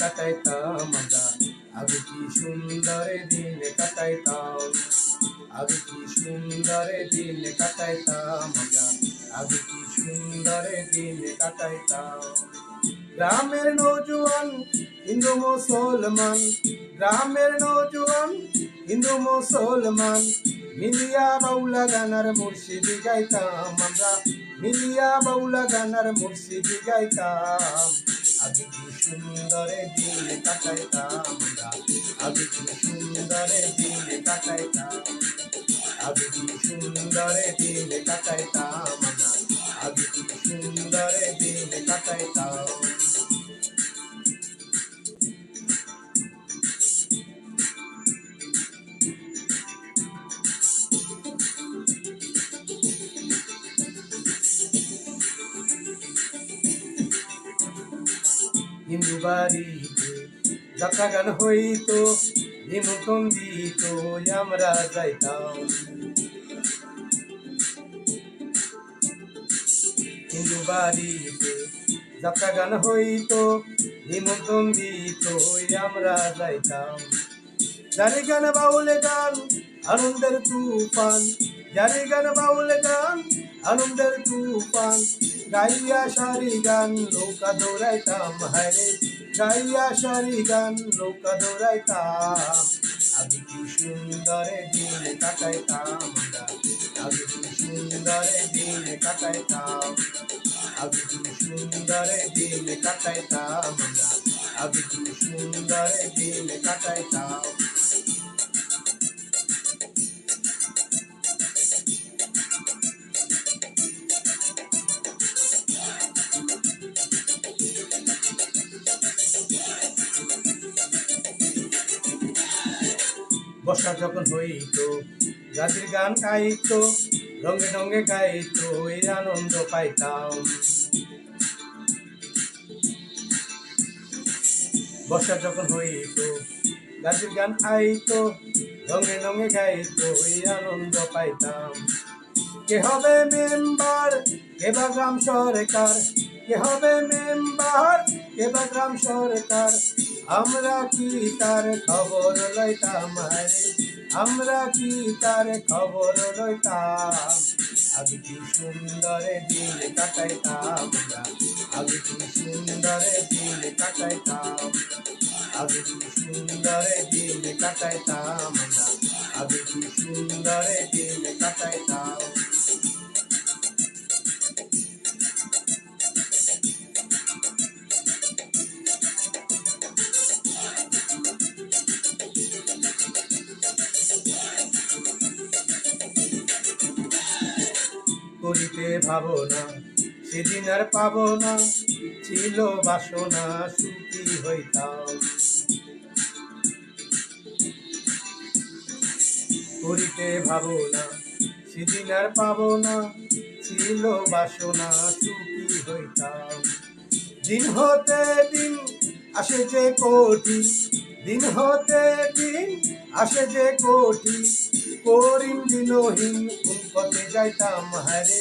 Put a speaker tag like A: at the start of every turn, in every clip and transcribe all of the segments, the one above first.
A: কাটাইতাম আমরা। আগে কি সুন্দরে দিন কাটাইতাম। আগে কি সুন্দরে দিন কাটাইতাম আমরা। আগে কি সুন্দরে দিন কাটাইতাম। গ্রামের নৌজওয়ান, হিন্দু মুসলমান। গ্রামের নৌজওয়ান, হিন্দু মুসলমান। মিলিয়া বাউলা গানার মুর্শিদি গাইতাম আমরা। মিলিয়া বাউলা গানার মুর্শিদি গাইতাম। দিন কাটাইতাম আমরা আগে কি সুন্দরে দিন কাটাইতাম আগে কি সুন্দরে দিন কাটাইতাম আমরা আগে কি সুন্দরে দিন কাটাইতাম হিন্দু বাড়িতে যাত্রা গান হইতো নিমন্ত্রণ দিত, আমরা যাইতাম। হিন্দু বাড়িতে যাত্রা গান হইতো নিমন্ত্রণ দিত, আমরা যাইতাম। জারি গান বাউলে গান, আনন্দের তুফান। জারি গান বাউলে গান, আনন্দের তুফান। গাইয়া সারি গান নৌকা দৌড়াইতাম হায়রে গাইয়া সারি গান নৌকা দৌড়াইতাম আগে কি সুন্দরে দিন কাটাইতাম আমরা আগে কি সুন্দরে দিন কাটাইতাম আগে কি সুন্দরে দিন কাটাইতাম আমরা আগে কি সুন্দরে দিন কাটাইতাম বর্ষা যখন হইতো গাছের গান গাইতো, রঙে রঙে গাইতো এই আনন্দ পাইতাম। বর্ষা যখন হইতো গাছের গান আইতো রঙে রঙে গাইতো এই আনন্দ পাইতাম। কে হবে মেম্বার? বা গ্রাম সরকার? কে হবে মেম্বার? বা গ্রাম সরকার? আমরা কি তার খবর লইতাম আমরা কি তার খবর লইতাম? আগে কি সুন্দরে দিন কাটাইতাম আগে কি সুন্দরে দিন কাটাইতাম আগে কি সুন্দরে দিন কাটাইতাম আগে কি সুন্দরে দিন কাটাইতাম করিতে ভাবনা সেদিন আর পাবো না। ছিল বাসনা, সুখী হইতাম। করিতে ভাবনা সেদিন আর পাবো না। ছিল বাসনা, সুখী হইতাম। দিন হতে দিন আসে যে কোটি। দিন হতে দিন আসে যে কোটি। করিম দিনহীন পথে যাইতাম হারে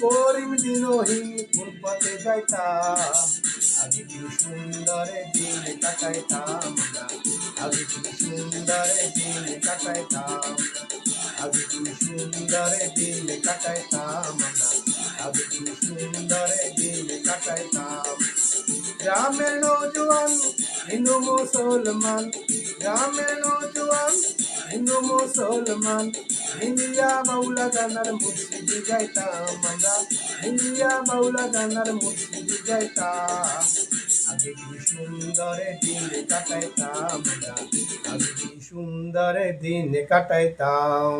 A: করিম দিনহীন কোন পথে যাইতাম। আগে কি সুন্দরে দিন কাটাইতাম আমরা আগে কি সুন্দরে দিন কাটাইতাম। আগে কি সুন্দরে দিন কাটাইতাম আমরা আগে কি সুন্দরে দিন কাটাইতাম। গ্রামের নৌজওয়ান, হিন্দু মুসলমান, গ্রামের নৌজওয়ান, হিন্দু মুসলমান হিন্দিয়া বাউলা গানার মুর্শিদি গাইতাম আমরা হিন্দিয়া বাউলা গানার মুর্শিদি গাইতাম আগে কি সুন্দরে দিন কাটাইতাম আমরা আগে কি সুন্দরে দিন কাটাইতাম